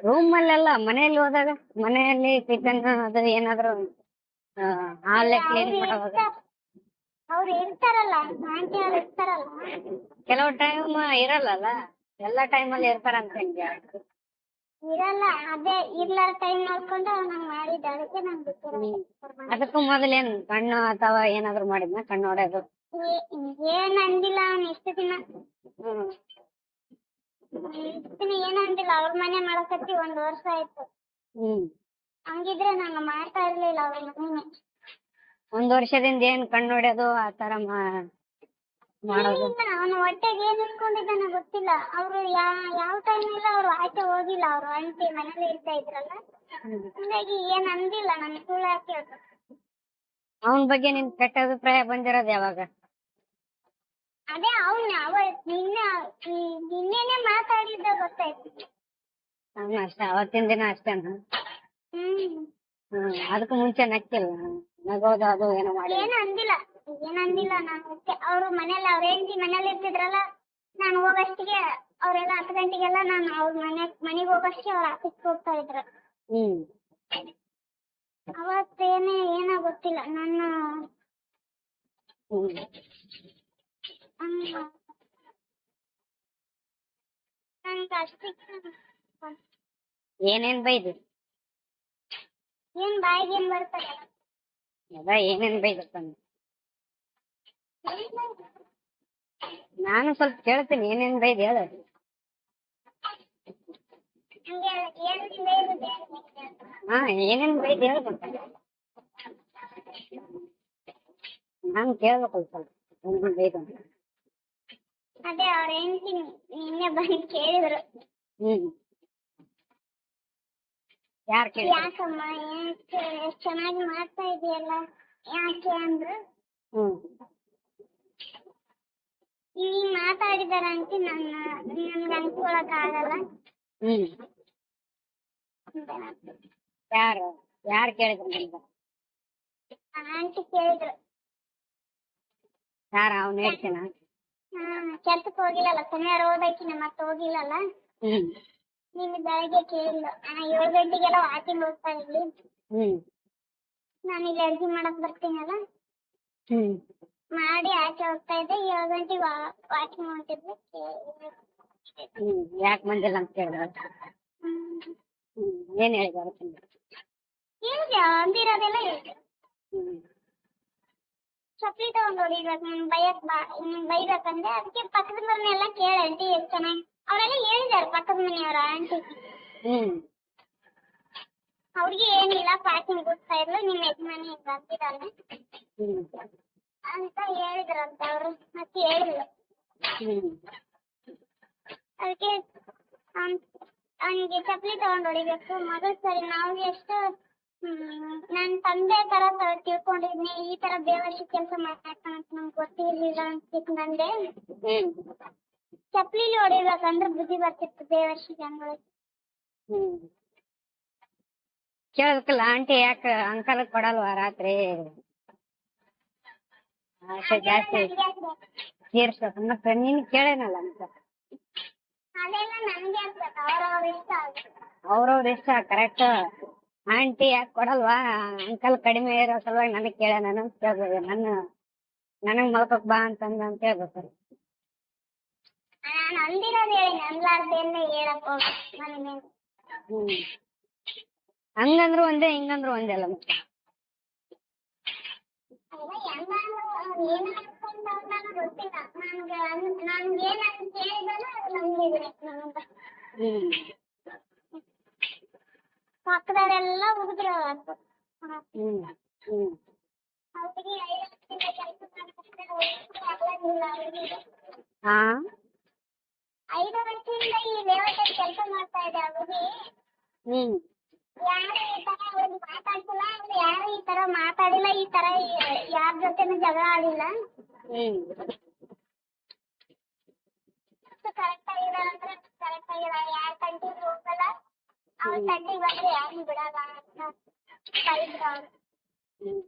Room ಅಲ್ಲೆಲ್ಲ ಮನೆಯಲ್ಲಿ ಹೋದಾಗ ಮನೆಯಲ್ಲಿ ಕಿಚನ್ ಅದು ಏನಾದ್ರು ಹಾಲೆ ಕ್ಲೀನ್ ಮಾಡುವಾಗ ಅವ್ರು ಇರ್ತಾರಲ್ಲ ಆಂಟಿ ಅವ್ರು ಇರ್ತಾರಲ್ಲ. ಕೆಲವು ಟೈಮ್ ಇರಲ್ಲಲ್ಲ ಎಲ್ಲ ಟೈಮಲ್ಲಿ ಇರ್ತಾರಂತ ಹೆಂಗೆ ಇರಲ್ಲ ಅದೇ ಇರ್ಲಾರ ಟೈಮ್ ನೋಡ್ಕೊಂಡು ನಂಗ್ ಮಾಡಿದ್ದ ಅದಕ್ಕೆ ನಂಗೆ ಅದಕ್ಕೂ ಮೊದಲೇನ್ ಕಣ್ಣು ಅಥವಾ ಏನಾದ್ರು ಮಾಡಿದ್ನ ಕಣ್ಣು ಹೊಡೆಯೋದು ಏನ್ ಅಂದಿಲ್ಲ ಅವ್ನು ಇಷ್ಟು ದಿನ. ಹ್ಮ್ ಇಷ್ಟು ದಿನ ಏನ್ ಅಂದಿಲ್ಲ ಅವ್ರ ಮನೆ ಮಾಡಕತ್ತಿ ಒಂದ್ ವರ್ಷ ಆಯ್ತು. ಹ್ಮ್. ಹಂಗಿದ್ರೆ ನಾನು ಮಾಡ್ತಾ ಇರ್ಲಿಲ್ಲ ಅವ್ರ ಒಂದ್ ವರ್ಷದಿಂದ ಏನ್ ಕಣ್ಣು ಹೊಡೆಯೋದು ಆ ತರ ಮಾ- ಮಾಡೋದು. ಅವನು ಹೊಟ್ಟೆಗೆ ಏನ್ ಇಟ್ಕೊಂಡಿದ್ದಾನೆ ಗೊತ್ತಿಲ್ಲ. ಅವ್ರು ಯಾ ಯಾವ ಟೈಮ್ ಇಲ್ಲ ಅವ್ರು ಆಚೆ ಹೋಗಿಲ್ಲ ಅವ್ರು ಅಂಟಿ ಮನೇಲಿ ಇರ್ತಾ ಇದ್ರಲ್ಲ. ಹಂಗಾಗಿ ಏನ್ ಅಂದಿಲ್ಲ ನನ್ ಸುಳ್ಳು ಹಾಕಿ ಅವನ್ ಬಗ್ಗೆ ನಿನ್ ಕೆಟ್ಟ ಅಭಿಪ್ರಾಯ ಬಂದಿರೋದು ಯಾವಾಗ? ಅದೇ ಅವ್ನ ಅವ ನಿನ್ನೆ ನಿನ್ನೆನೆ ಮಾತಾಡಿದ್ದ ಗೊತ್ತಾಯ್ತು. ಅವ್ನು ಅಷ್ಟೇ ಅವತ್ತಿನ ದಿನ ಅಷ್ಟೇನ ಹ್ಮ್. ಹ್ಮ್ ಅದಕ್ಕೂ ಮುಂಚೆ ನಕ್ಕಿಲ್ಲ ನಗೋದು ಅದು ಏನೋ ಮಾಡಿ ಏನ್ ಅಂದಿಲ್ಲ ಏನ್ ಅಂದಿಲ್ಲ ನಾನು ಅವ್ರು ಮನೇಲಿ ಅವ್ರ ಹೆಂಡತಿ ಮನೇಲಿ ಇರ್ತಿದ್ರಲ್ಲ ನಾನು ಹೋಗಷ್ಟಿಗೆ ಅವರೆಲ್ಲ ಹತ್ತು ಗಂಟೆಗೆಲ್ಲ ನಾನು ಅವ್ರ ಮನೆ ಮನೆಗೆ ಹೋಗಷ್ಟೇ ಅವ್ರ ಆಫೀಸ್ ಹೋಗ್ತಾ ಇದ್ರು. ಹ್ಮ್. ಅವತ್ತೇನೇ ಏನೋ ಗೊತ್ತಿಲ್ಲ ನನ್ನ ಹ್ಮ್ ಹಂಗ ನನ್ಗೆ ಅಷ್ಟಕ್ಕೆ ಏನೇನ್ ಬೈದು ಏನ್ ಬಾಯಿಗೆ ಏನ್ ಬರ್ತದೆ ಅದ ಏನೇನ್ ಬೈದಪ್ಪ ನಾನು ಸ್ವಲ್ಪ ಕೇಳ್ತೀನಿ ಏನೇನ್ ಬೈದ್ ಹೇಳ ಹಂಗೆ ಏನಿಲ್ಲ ಇರುದು ಹಾ ಏನೇನ್ ಬೈದ್ ಹೇಳ್ಬೇಕು ನಾನು ಕೇಳ್ಬೇಕು ಸ್ವಲ್ಪ ಏನೇನ್ ಬೈದು ಅಂತ. ಅದೇ ಅವ್ರ ಹೆಂಡತಿ ನಿನ್ನೆ ಬಂದು ಕೇಳಿದ್ರು. ಹ್ಮ್. ಯಾರ್ ಕೇಳಿ ಯಾಕಮ್ಮ ಎಷ್ಟು ಎಷ್ಟ್ ಚೆನ್ನಾಗಿ ಮಾಡ್ತಾ ಇದೆಯಲ್ಲ ಯಾಕೆ ಅಂದ್ರು? ಹ್ಮ್. ಈಗ ಮಾತಾಡಿದಾರ ಅಂತ ನನ್ನ ನಮ್ಗೆ ಅನ್ಕೊಳಕ್ ಆಗಲ್ಲ ಹ್ಮ್. ಯಾರು ಯಾರ್ ಕೇಳಿದ್ರು ನಿಮ್ಗೆ? ಆಂಟಿ ಕೇಳಿದ್ರು. ಯಾರ ಅವ್ನು ಹೇಳ್ತೀನ? ಹಾ ಕೆಲ್ಸಕ್ಕೆ ಹೋಗಿಲ್ಲಲ್ಲ ಶನಿವಾರ ಹೋಗ್ಬೇಕಿನ ಮತ್ತೆ ಹೋಗಿಲ್ಲಲ್ಲ? ಹ್ಮ್. ನಿನ್ನೆ ಬೆಳಗ್ಗೆ ಕೇಳಿಲ್ಲ ಏಳು ಗಂಟೆಗೆಲ್ಲ ವಾಕಿಂಗ್ ಹೋಗ್ತಾ ಇದ್ವಿ ಹ್ಮ್. ನಾನು ಇಲ್ಲಿ ಅಡ್ಗೆ ಮಾಡಕ್ ಬರ್ತೀನಲ್ಲ? ಹ್ಮ್. ಮಾಡಿ ಆಚೆ ಹೋಗ್ತಾ ಇದ್ದೆ ಏಳು ಗಂಟೆಗೆ ವಾಕಿಂಗ್ ಹೊಂಟಿದ್ವಿ. ಹ್ಮ್ ಯಾಕ್ ಬಂದಿಲ್ಲ ಅಂತ ಕೇಳಿದ್ರ ಹ್ಮ್. ಹ್ಮ್ ಏನ್ ಹೇಳಿದಾರೆ ಹೇಳಿದೆ ಅಂದಿರೋದೆಲ್ಲ ಹೇಳಿದೆ ಹ್ಮ್. ಚಪ್ಪಲಿ ತಗೊಂಡ್ ಹೊಡಿಬೇಕು ನಾನು ಬೈಯಕ್ ಬಾ ನೀನ್ ಬೈಬೇಕಂದ್ರೆ ಅದಕ್ಕೆ ಪಕ್ಕದ ಮನೆಯೆಲ್ಲ ಕೇಳ ಆಂಟಿ ಎಷ್ಟ್ ಚೆನ್ನಾಗಿ ಅವರೆಲ್ಲ ಹೇಳಿದಾರೆ ಪಕ್ಕದ ಮನೆಯವ್ರ ಆಂಟಿ ಅವ್ರಿಗೆ ಏನಿಲ್ಲ ಪ್ಯಾಕಿಂಗ್ ಗುಡ್ತಾ ಇರ್ಲು ನಿಮ್ ಯಜಮಾನಿ ಬಂದಿದ್ದಾನೆ ಅಂತ ಹೇಳಿದ್ರಂತ ಅವ್ರು ಮತ್ತೆ ಹೇಳಿಲ್ಲ. ಅದಕ್ಕೆ ಅವನಿಗೆ ಚಪ್ಪಲಿ ತಗೊಂಡ್ ಹೊಡಿಬೇಕು. ಮಗಳು ಸರಿ ನಾವು ಎಷ್ಟು ನನ್ ತಂದೆ ತರ ತಿಳ್ಕೊಂಡಿದ್ನಿ ಈ ತರ ಬೇವರ್ಸಿ ಕೆಲಸ ಮಾಡ್ತಾನೆ ಅಂತ ನಂಗೆ ಗೊತ್ತಿರ್ಲಿಲ್ಲ ನಂದೆ ಚಪ್ಲಿಲಿ ಹೊಡಿಬೇಕಂದ್ರೆ ಬುದ್ಧಿ ಬರ್ತಿತ್ತು ಬೇವರ್ಸಿಗೆ ಅಂದ್ರೆ ಕೇಳ್ಬೇಕಲ್ಲ ಆಂಟಿ ಯಾಕ ಅಂಕಲ್ ಕೊಡಲ್ವಾ ರಾತ್ರಿ? ಆಸೆ ಜಾಸ್ತಿ. ತೀರ್ಸ್ಬೇಕು ಮತ್ತೆ ನೀನ್ ಕೇಳೇನಲ್ಲ ಅಂತ ಅವ್ರವ್ರ ಇಷ್ಟ ಕರೆಕ್ಟ್ ಆಂಟಿ ಯಾಕೆ ಕೊಡಲ್ವಾ? ಅಂಕಲ್ ಕಡಿಮೆ ಇರೋ ಸಲುವಾಗಿ ನನಗೆ ಕೇಳ ನಾನು ಕೇಳ್ಬೋದು ನನ್ನ ನನಗ್ ಮಲ್ಕೋಕ್ ಬಾ ಅಂತಂದ ಅಂತ ಹೇಳ್ಬೇಕು. ನಾನು ಅಂದಿರೋದು ಹೇಳಿ ಅನ್ಲಾರ್ದೇನೆ ಹೇಳಕ್ ಹೋಗಿ ನನಗೆ ಹ್ಮ್. ಹಂಗಂದ್ರು ಒಂದೇ ಹಿಂಗಂದ್ರು ಒಂದೇ ಅಲ್ಲ ಮತ್ತೆ. ಏನು ಅನ್ಕೊಂಡವ್ನ ಗೊತ್ತಿಲ್ಲ ನನ್ಗೆ ನನ್ಗೆ ಏನಂತ ಕೇಳಿದಲ್ಲ ನಂಬಿದ್ರೆ ನಮ್ಗೆ ಹ್ಮ್ ಪಕ್ಕದವರೆಲ್ಲ ಹುಡುಗರು ಐದು ವರ್ಷದಿಂದ ಈ ಲೇಔಟ್ ಕೆಲಸ ಮಾಡ್ತಾ ಇದೆ ಅವ್ರಿಗೆ. ಹ್ಮ್. ಯಾರು ಈ ತರ ಅವ್ರಿಗೆ ಮಾತಾಡ್ತಿಲ್ಲ ಅವ್ರು ಯಾರು ಈ ತರ ಮಾತಾಡಿಲ್ಲ ಈ ತರ ಯಾರ ಜೊತೆನೂ ಜಗಳ ಆಡಿಲ್ಲ. ಕರೆಕ್ಟ್ ಆಗಿದಾರ ಅಂದ್ರೆ ಕರೆಕ್ಟ್ ಆಗಿದಾರ ಯಾರ ತಂಟಿಗೆ ಹೋಗಲ್ಲ ಅವ್ರ ತಂಟಿಗೆ ಬಂದ್ರೆ ಯಾರನ್ನು ಬಿಡಲ್ಲ ಅಂತ ಬೈದ್ರು ಅವ್ರು ಹ್ಮ್